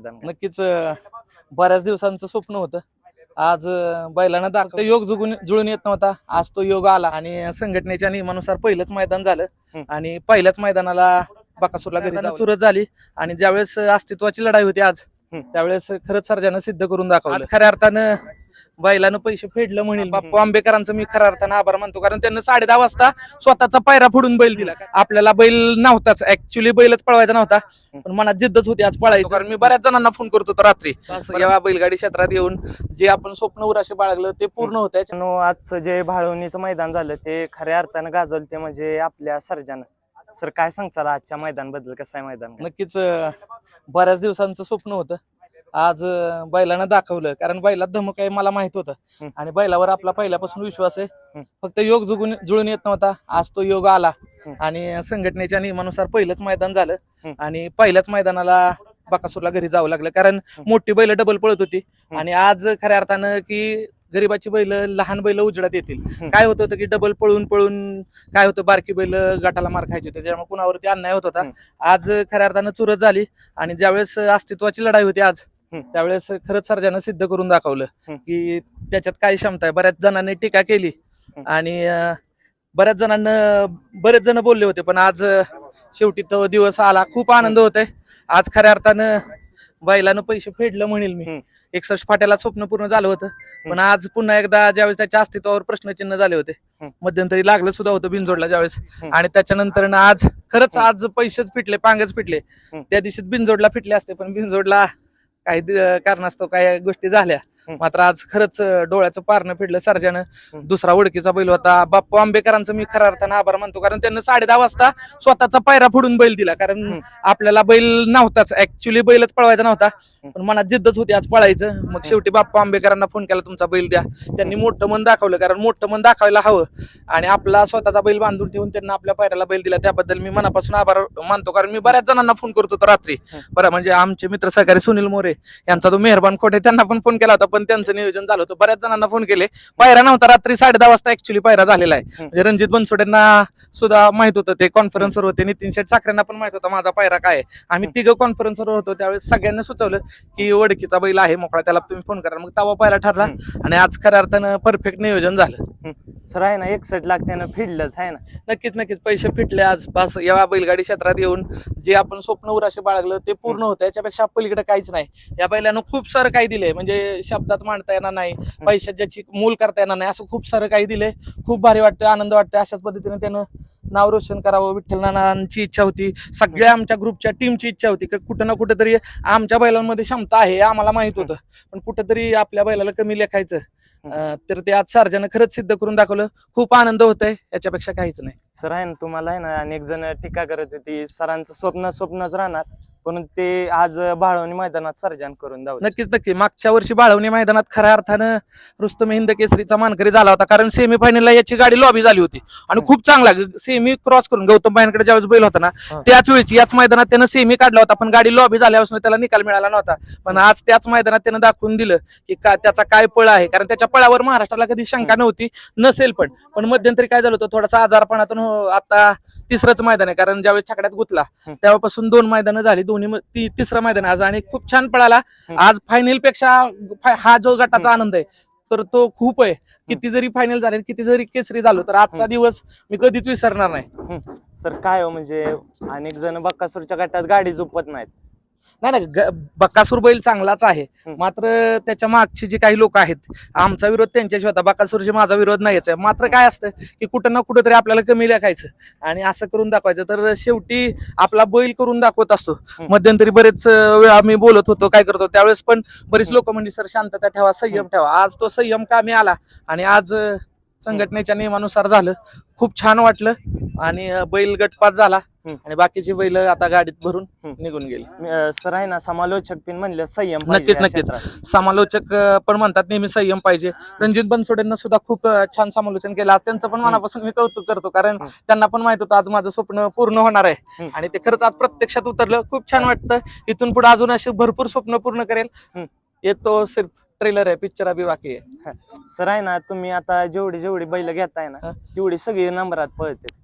मैदान नक्कीच अं, बऱ्याच दिवसांचं स्वप्न होतं. आज अं, बैलांना दाखवतं योग जुगून जुळून येत नव्हता. आज तो योग आला आणि संघटनेच्या नियमानुसार पहिलंच मैदान झालं. हम्म. आणि पहिल्याच मैदानाला बकासूरला घरी चुरत झाली. आणि ज्यावेळेस अस्तित्वाची लढाई होती आज हम्म. त्यावेळेस खरंच सर्जानं सिद्ध करून दाखवलं. आज खऱ्या अर्थानं बैलानं पैसे फेडलं म्हणेल बाप्पा आंबेकरांचं मी खऱ्या अर्थानं आभार मानतो कारण त्यांनी साडे दहा वाजता स्वतःचा पायरा फोडून बैल दिला. आपल्याला बैल नव्हताच ऍक्च्युली बैलच पळवायचा नव्हता पण मनात जिद्दच होती आज पळायचं. कारण मी बऱ्याच जणांना फोन करत होतो रात्री. जेव्हा बैलगाडी क्षेत्रात येऊन जे आपण स्वप्न उराशे बाळगलं ते पूर्ण होत आजचं जे भाळवणीचं मैदान झालं ते खऱ्या अर्थानं गाजवलं ते म्हणजे आपल्या सर्जानं. सर काय सांगचाल आजच्या मैदानबद्दल कसं आहे मैदान? नक्कीच बऱ्याच दिवसांचं स्वप्न होतं. आज बैलानं दाखवलं कारण बैलात धमक आहे मला माहीत होतं. आणि बैलावर आपला पहिल्यापासून विश्वास आहे. फक्त योग जुगून जुळून येत नव्हता आज तो योग आला. आणि संघटनेच्या नियमानुसार पहिलंच मैदान झालं. आणि पहिल्याच मैदानाला बकासूरला घरी जावं लागलं कारण. मोठी बैल डबल पळत होती आणि आज खऱ्या अर्थानं की गरीबाची बैल लहान बैल उजडात येतील काय होत होतं की डबल पळून पळून काय होतं बारकी बैल गटाला मार खायचे होते त्याच्यामुळे कुणावरती अन्याय होत होता. आज खऱ्या अर्थानं चुरत झाली आणि ज्यावेळेस अस्तित्वाची लढाई होती आज. त्यावेळेस खरंच सर्जानं सिद्ध करून दाखवलं. की त्याच्यात काय क्षमता आहे बऱ्याच जणांनी टीका केली. आणि बऱ्याच जणांना बरेच जण बोलले होते पण आज शेवटी तो दिवस आला खूप आनंद होतोय आज खऱ्या अर्थानं बैलानं पैसे फेडलं म्हणेल मी. एकसष्ट फाट्याला स्वप्न पूर्ण झालं होतं पण आज पुन्हा एकदा ज्यावेळेस त्याच्या अस्तित्वावर प्रश्नचिन्ह झाले होते. मध्यंतरी लागलं सुद्धा होतं बिनजोडला ज्यावेळेस. आणि त्याच्यानंतर आज खरंच. आज पैसेच फिटले पांगच फिटले. त्या दिवशी बिनजोडला फिटले असते पण बिनजोडला काही कारणास्तव काही गोष्टी झाल्या. मात्र आज खरंच डोळ्याचं पारणं फिरलं सर्जानं. दुसरा ओळखीचा बैल होता बाप्पू आंबेकरांचं मी खऱ्या अर्थानं आभार मानतो. कारण त्यांनी साडे दहा वाजता स्वतःचा पायरा फोडून बैल दिला. कारण. आपल्याला बैल नव्हताच. ऍक्च्युली बैलच पळवायचा नव्हता. पण मनात जिद्दच होती आज पळायचं. मग शेवटी बाप्पा आंबेकरांना फोन केला तुमचा बैल द्या. त्यांनी मोठं मन दाखवलं. कारण मोठं मन दाखवायला हवं. आणि आपला स्वतःचा बैल बांधून ठेवून त्यांना आपल्या पायऱ्याला बैल दिला. त्याबद्दल मी मनापासून आभार मानतो. कारण मी बऱ्याच जणांना फोन करत होतो रात्री. बरं म्हणजे आमचे मित्र सहकारी सुनील मोरे यांचा तो मेहरबान खोटे त्यांना पण फोन केला होता. पण त्यांचं नियोजन झालं होतं. बऱ्याच जणांना फोन केले. पायरा नव्हता रात्री साडे दहा वाजता ऍक्च्युली पायरा झालेला आहे. म्हणजे रणजित बनसोडेंना सुद्धा माहीत होतं. ते कॉन्फरन्सवर होते. नितीन शेठ साखरेंना पण माहीत होता माझा पायरा काय आहे. आम्ही तिघं कॉन्फरन्सवर होतो. त्यावेळेस सगळ्यांना सुचवलं की वडकीचा बैल आहे मोकळा त्याला तुम्ही फोन करा. मग तवा पहिला ठरला आणि आज खऱ्या अर्थानं परफेक्ट नियोजन झालं. सर आहे ना एकसठ लाख त्यानं फिडलंच आहे ना. नक्कीच नक्कीच. पैसे फिटले आज. बस या बैलगाडी क्षेत्रात येऊन जे आपण स्वप्न उराशे बाळगलं ते पूर्ण होतं. याच्यापेक्षा पलीकडे काहीच नाही. या बैलानं खूप सारं काही दिलंय म्हणजे शब्दात मांडता येणार नाही. पैशात ज्याची मूल करता येणार नाही. असं खूप सारं काही दिलंय खूप भारी वाटतंय आनंद वाटतोय. अशाच पद्धतीने त्यानं नाव रोशन करावं. विठ्ठल नानांची इच्छा होती. सगळ्या आमच्या ग्रुपच्या टीमची इच्छा होती. की कुठं ना कुठेतरी आमच्या बैलांमध्ये क्षमता आहे हे आम्हाला माहीत होतं. पण कुठेतरी आपल्या बैलाला कमी लेखायचं. तर ते आज सार्जानं खरंच सिद्ध करून दाखवलं. खूप आनंद होतोय. याच्यापेक्षा काहीच नाही. सर आहे ना तुम्हाला आहे ना अनेक जण टीका करत होती. सरांचं स्वप्न स्वप्नच राहणार. पण ते आज भाळवणी मैदानात सर्जन करून दावलं नक्कीच नक्की मागच्या वर्षी बाळवणी मैदानात खऱ्या अर्थानं रुस्तम हिंद केसरीचा मानकरी झाला होता. कारण सेमीफायनलला याची गाडी लॉबी झाली होती. आणि खूप चांगला सेमी क्रॉस करून गौतम बायांकडे ज्यावेळेस बैल होता ना. त्याच वेळी याच मैदानात त्यानं सेमी काढला होता. पण गाडी लॉबी झाल्यापासून त्याला निकाल मिळाला नव्हता. पण आज त्याच मैदानात त्यानं दाखवून दिलं की का त्याचा काय पळ आहे. कारण त्याच्या पळावर महाराष्ट्राला कधी शंका नव्हती नसेल पण. पण मध्यंतरी काय झालं होतं? थोडासा आजारपणातून हो, आता तिसरंच मैदान आहे. कारण ज्यावेळेस छकड्यात गुतला. तेव्हापासून दोन मैदानं झाली. दोन्ही तिसरं मैदान आज आणि खूप छान पळाला. आज फायनलपेक्षा हा जो गटाचा आनंद आहे तर तो खूप आहे. किती जरी फायनल झाले किती जरी केसरी झालो तर आजचा. दिवस मी कधीच विसरणार नाही. सर काय हो म्हणजे अनेक जण बक्कासूरच्या गटात गाडी झोपत नाहीत. नाही नाही ग- बकासूर बैल चांगलाच आहे. मात्र त्याच्या मागची जी काही लोक आहेत आमचा विरोध त्यांच्याशी होता. बकासूरशी माझा विरोध नाहीच आहे. मात्र काय असतं की कुठं ना कुठं तरी आपल्याला कमी लेखायचं. आणि असं करून दाखवायचं. तर शेवटी आपला बैल करून दाखवत असतो. मध्यंतरी बरेच वेळा आम्ही बोलत होतो काय करतो त्यावेळेस पण बरीच लोक म्हणजे सर शांतता ठेवा संयम ठेवा. आज तो संयम कामी आला. आणि आज संघटनेच्या नियमानुसार झालं. खूप छान वाटलं. आणि बैल गटपात झाला. आणि बाकीची बैल आता गाडीत भरून. निघून गेली. सर आहे ना समालोचक पिन म्हणलं संयम नक्कीच, नक्कीच. समालोचक पण म्हणतात नेहमी संयम पाहिजे. रणजित बनसोडेंना सुद्धा खूप छान समालोचन केलं. आज त्यांचं पण मनापासून मी कौतुक करतो कारण. त्यांना पण माहीत होतं आज माझं स्वप्न पूर्ण होणार आहे. आणि ते खरंच आज प्रत्यक्षात उतरलं. खूप छान वाटतं. इथून पुढे अजून असे भरपूर स्वप्न पूर्ण करेल. येतो सिर्फ ट्रेलर आहे पिक्चर अभि बाकी आहे. सर आहे ना तुम्ही आता जेवढी जेवढी बैल घेताय ना. तेवढी सगळी नंबरात पळते.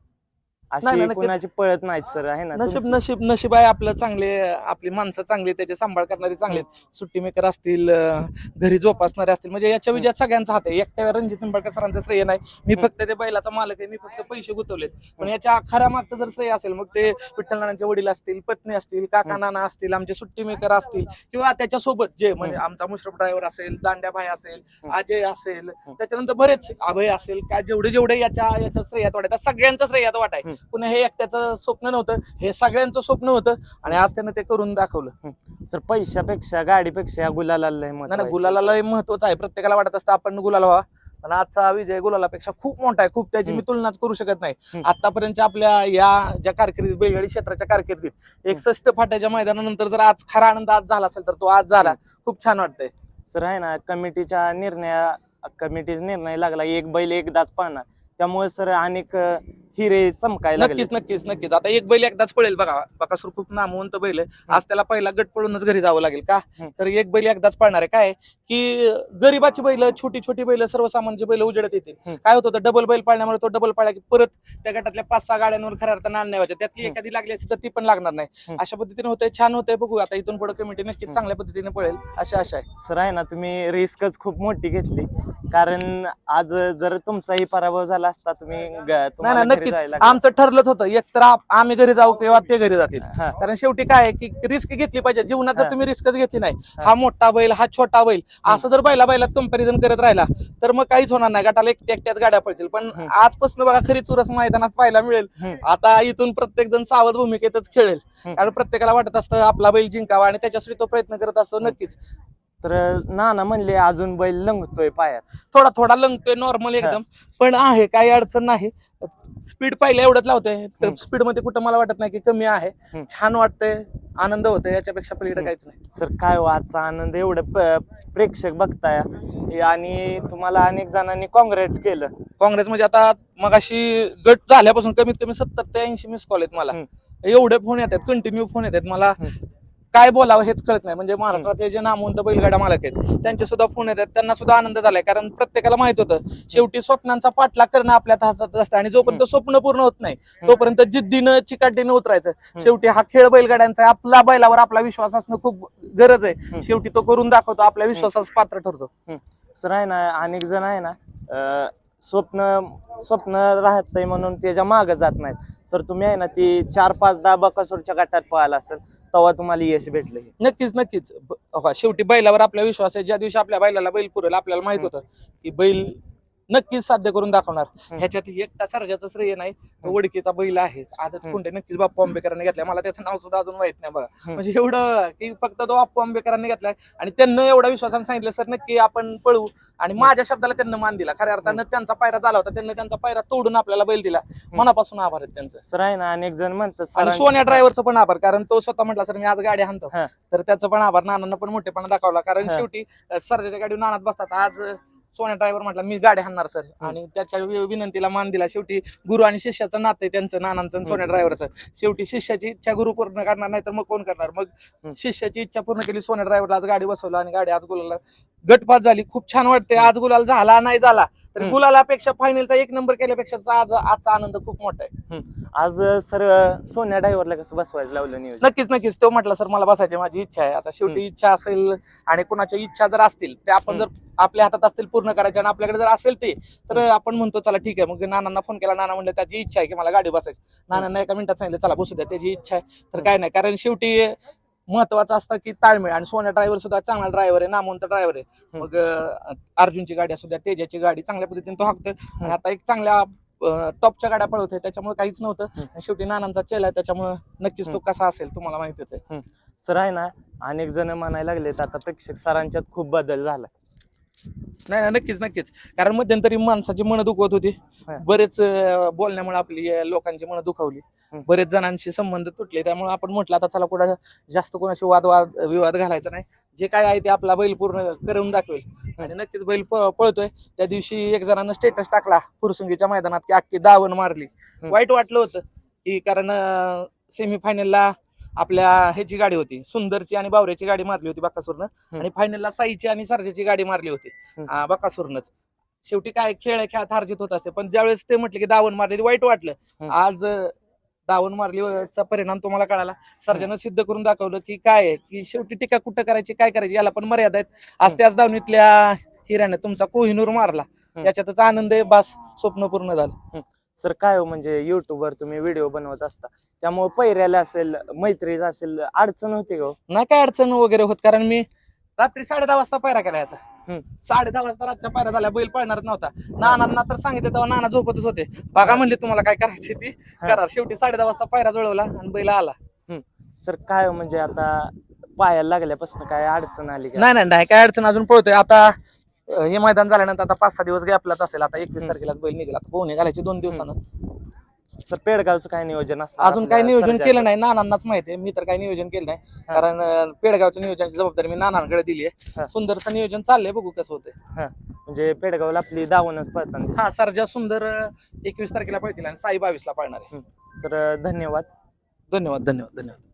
अशी नाही. कुणाची पळत नाही सर आहे ना नशीब तुमची- नशीब नशीब आहे आपलं चांगले आपली माणसं चांगली त्याचे सांभाळ करणारी चांगले सुट्टी मेकर असतील अं, घरी जोपासणारे असतील म्हणजे याच्या विजयात सगळ्यांचा हात आहे. एकट्या रणजित निंबाळकर सरांचं श्रेय नाही. मी हम्म. फक्त ते बैलाचा मालक आहे मी फक्त पैसे गुंतवलेत. पण याच्या खऱ्या मागचं जर श्रेय असेल मग ते विठ्ठल नानांचे वडील असतील पत्नी असतील काका हम्म. नाना असतील आमचे सुट्टी मेकर असतील किंवा त्याच्यासोबत जे म्हणजे आमचा मुश्रफ ड्रायव्हर असेल दांड्या भाई असेल हम्म. अजय असेल त्याच्यानंतर बरेच अभय असेल का जेवढे जेवढे याच्या याच्या श्रेयात वाटाय सगळ्यांचं श्रेयात वाटाय हम्म. पुन्हा हे एकट्याचं स्वप्न नव्हतं हे सगळ्यांचं स्वप्न होतं आणि आज त्यानं ते करून दाखवलं. सर पैशापेक्षा गाडीपेक्षा या गुलाला लय महत्त्व नाही ना आहे. गुलाला लय महत्वाचं आहे. प्रत्येकाला वाटत असतं आपण गुलाल व्हावा. पण आजचा विजय गुलालापेक्षा खूप मोठा आहे. खूप त्याची मी हम्म. तुलनाच करू शकत नाही. हम्म. आतापर्यंत आपल्या या ज्या कारकिर्दीत बैलगाडी क्षेत्राच्या कारकिर्दीत एकसष्ट फाट्याच्या मैदानानंतर जर आज खरा आनंद आज झाला असेल तर तो आज झाला. खूप छान वाटतंय. सर आहे ना कमिटीच्या निर्णया कमिटीचा निर्णय लागला. एक बैल एकदाच पाहणार. त्यामुळे सर अनेक अं, हिरे चमकायला नक्कीच नक्कीच नक्कीच. आता एक बैल एकदाच पळेल बघा. बकासूर खूप नामवंत बैल आहे. आज त्याला पहिला गट पडूनच घरी जावं लागेल का? हम्म. तर एक बैल एकदाच पळणार आहे. काय? की गरीबाची बैल छोटी छोटी बैल सर्वसामान्य बैल उजेडत येतील. हम्म. काय होतं? डबल बैल पाळण्यामुळे तो डबल पाळला की परत त्या गटातल्या पाच सहा गाड्यांवर खऱ्या अर्थानं आणण्या व्हायच्या त्यातली हम्म. एखादी लागली असती तर ती पण लागणार नाही. हम्म. अशा पद्धतीने होतंय. छान होतंय. बघू आता इथून पुढे कमिटी नक्कीच हम्म. चांगल्या पद्धतीने पळेल. अशा आशा आहे. सर आहे ना तुम्ही रिस्कच खूप मोठी घेतली. कारण आज जर तुमचाही पराभव झाला असता तुम्ही ग- नाही तुम्हाला ना घरी नक्कीच जायला लागलं आमचं ठरलंच होतं एक तर आप- आम्ही घरी जाऊ किंवा ते घरी जातील. हा, कारण शेवटी काय आहे की रिस्क घेतली पाहिजे जीवनात जर हा. तुम्ही रिस्कच घेतली नाही हा. हा मोठा बैल हा छोटा बैल असं जर बैला बैलात कंपॅरिझन करत राहिला तर मग काहीच होणार नाही गटाला एकट्या एकट्याच गाड्या पडतील पण हम्म. आजपासून बघा खरी चुरस मैदानात पाहायला मिळेल हम्म. आता इथून प्रत्येक जण सावध भूमिकेतच खेळेल हम्म. कारण प्रत्येकाला वाटत असतं आपला बैल जिंकावा आणि त्याच्यासाठी तो प्रयत्न करत असतो. नक्कीच तर नाना म्हणले अजून बैल लंगतोय पायात थोडा थोडा लंगतोय नॉर्मल एकदम पण आहे काही अडचण नाही स्पीड पहिल्या एवढंच लावतोय तर. स्पीडमध्ये कुठं मला वाटत नाही की कमी आहे. छान वाटतंय आनंद होतोय याच्यापेक्षा पलीकडे. काहीच नाही सर काय हो आजचा आनंद एवढं प्रेक्षक बघताय हे आणि तुम्हाला अनेक जणांनी काँग्रेस केलं काँग्रेस म्हणजे आता मगाशी गट झाल्यापासून कमीत कमी सत्तर ते ऐंशी मिस कॉल आहेत मला. एवढे फोन येतात कंटिन्यू फोन येतात मला. काय बोलावं हेच कळत नाही. म्हणजे महाराष्ट्रातले जे नामवंत बैलगाडा मालक आहेत त्यांचे सुद्धा फोन येतात. त्यांना सुद्धा आनंद झालाय. कारण प्रत्येकाला माहीत होतं शेवटी स्वप्नांचा पाठलाग करणं आपल्या हातात असतं आणि जोपर्यंत स्वप्न पूर्ण होत नाही तोपर्यंत जिद्दीनं चिकाटीनं उतरायचं. शेवटी हा खेळ बैलगाड्यांचा. आपला बैलावर आपला विश्वास असणं खूप गरज आहे. शेवटी तो करून दाखवतो आपल्या विश्वासास पात्र ठरतो. सर आहे ना अनेक जण आहे ना स्वप्न स्वप्न राहतंय म्हणून त्याच्यामागे जात नाहीत. सर तुम्ही आहे ना ती चार पाच दहा बकासूरच्या गटात पळाला असेल. तेव्हा तुम्हाला यश भेटलं हे. नक्कीच नक्कीच. ब- हो, शेवटी बैलावर आपला विश्वास आहे. ज्या दिवशी आपल्या बैलाला बैल पुरेल आपल्याला माहीत होतं की बैल नक्कीच साध्य करून दाखवणार. ह्याच्यात एकटा सर्जाचं श्रेय नाही वडकीचा बैल आहे. आदत. कोंडे नक्कीच बाप्पू आंबेकरांनी घेतलाय. मला त्याचं नाव सुद्धा अजून माहीत नाही बघा. म्हणजे एवढं की फक्त तो बाप्पू आंबेकरांनी घेतलाय. आणि त्यांना एवढा विश्वासाने सांगितलं सर नक्की आपण पळू. आणि माझ्या शब्दाला त्यांना मान दिला. खऱ्या अर्थानं त्यांचा पायरा झाला होता. त्यांनी त्यांचा पायरा तोडून आपल्याला बैल दिला. मनापासून आभार आहेत त्यांचं. सर आहे ना अनेक जण म्हणतात आणि सोन्या ड्रायव्हरचं पण आभार. कारण तो स्वतः म्हटला सर मी आज गाडी हाणतो. हा. तर त्याचं पण आभार. नानांना पण मोठेपणा दाखवला. कारण. शेवटी सरजाच्या गाडीवर नानात बसतात. आज सोन्या ड्रायव्हर म्हटला मी गाडी हाणणार सर आणि त्याच्या विनंतीला मान दिला. शेवटी गुरु आणि शिष्याचं नातं आहे त्यांचं नानांचं आणि सोन्या ड्रायव्हरचं शेवटी शिष्याची इच्छा गुरु पूर्ण करणार नाही तर मग कोण करणार? मग. शिष्याची इच्छा पूर्ण केली सोन्या ड्रायव्हरला आज गाडी बसवला आणि गाडी आज गुलाला गटपात झाली. खूप छान वाटते आज गुलाल झाला नाही झाला. तर. गुलालापेक्षा फायनलचा एक नंबर केल्यापेक्षा आज आजचा आनंद खूप मोठा आहे. आज सर सोन्या ड्रायव्हरला कसं बसवायचं लावलं नियोजन? नक्कीच नक्कीच. तो म्हटला सर मला बसायची माझी इच्छा आहे. आता शेवटी इच्छा असेल आणि कुणाच्या इच्छा जर असतील ते आपण जर आपल्या हातात असतील पूर्ण करायच्या आणि आपल्याकडे जर असेल ते तर आपण म्हणतो चला ठीक आहे. मग नानांना फोन केला. नाना म्हणलं त्याची इच्छा आहे की मला गाडी बसायची. नानांना एका मिनिटात सांगितलं चला बसू द्या त्याची इच्छा आहे. तर काय नाही कारण शेवटी महत्वाचं असतं की ताळमेळ. आणि सोन्या ड्रायव्हर सुद्धा चांगला ड्रायव्हर आहे नामवंत ड्रायव्हर आहे. मग अर्जुनची गाडी असू द्या तेजाची गाडी चांगल्या पद्धतीने तो हाकतोय. आणि आता एक चांगल्या टॉपच्या गाड्या पळवतोय. त्याच्यामुळे काहीच नव्हतं. आणि शेवटी नानांचा चेला आहे. त्याच्यामुळे नक्कीच तो कसा असेल तुम्हाला माहितीच आहे. सर आहे ना अनेक जण म्हणायला लागलेत आता प्रेक्षक सरांच्यात खूप बदल झाला. नाही नाही, नक्कीच नक्कीच. कारण मध्यंतरी माणसाची मन दुखवत होती. हा. बरेच अं, बोलण्यामुळे आपली अं, लोकांची मन दुखावली. हम्म. बरेच जणांशी संबंध तुटले. त्यामुळे आपण म्हटलं आता चला कुठं जास्त कोणाशी वादवाद विवाद घालायचा नाही. जे काय आहे ते आपला बैल पूर्ण करून दाखवेल. आणि नक्कीच बैल प- पळतोय. त्या दिवशी एक जणांना स्टेटस टाकला फुरसुंगीच्या मैदानात की अख्खी दावण मारली. वाईट वाटलं होतं. की कारण सेमीफायनलला आपल्या ह्याची गाडी होती सुंदरची आणि बावऱ्याची गाडी मारली होती बाकासूरनं. आणि फायनलला साईची आणि सरजेची गाडी मारली होती बकासूरनंच. शेवटी काय खेळ खेळात हारजीत होत असते पण ज्यावेळेस ते म्हटले की दावण मारली वाईट वाटलं. आज दावण मारलीचा परिणाम तुम्हाला कळाला. सर्जानं सिद्ध करून दाखवलं की काय आहे की शेवटी टीका कुठं करायची काय करायची याला पण मर्यादा आहेत. आज. त्याच दावणीतल्या हिऱ्याने तुमचा कोहिनूर मारला. याच्यातच आनंद आहे बास स्वप्न पूर्ण झालं. सर काय हो म्हणजे युट्यूबवर तुम्ही व्हिडिओ बनवत असता. त्यामुळे पैऱ्याला असेल मैत्रीचा असेल अडचण होते का हो? नाही काय अडचण वगैरे होत कारण मी रात्री साडे दहा वाजता पायरा करायचा. हम्म. साडे दहा वाजता रातच्या पायरा झाल्या बैल पळणार नव्हता. नानांना तर सांगितलं तेव्हा नाना झोपतच होते. बघा म्हणले तुम्हाला काय करायची ती. करा शेवटी साडे दहा वाजता पायरा जुळवला आणि बैल आला. सर काय हो म्हणजे आता पायाला लागल्यापासून काय अडचण आली का? नाही नाही नाही काय अडचण अजून पळतोय. आता हे मैदान झाल्यानंतर आता पाच सहा दिवस गॅपलाच असेल. आता एकवीस. तारखेला बैल निघेल. आता पोहणे घालायचे दोन दिवसानं. सर पेडगावचं काय नियोजन असतं अजून काही नियोजन? केलं नाही. नानांनाच माहिती आहे. मी तर काही नियोजन केलं नाही. हा. कारण अं, पेडगावचं नियोजनची जबाबदारी मी नानांकडे दिली हा. आहे सुंदरचं नियोजन चाललंय. बघू कसं होतंय. म्हणजे पेडगावला आपली दावणच पळताना हा सरजा सुंदर एकवीस तारखेला पळतील आणि साई बावीसला पळणार आहे. सर धन्यवाद. धन्यवाद धन्यवाद धन्यवाद.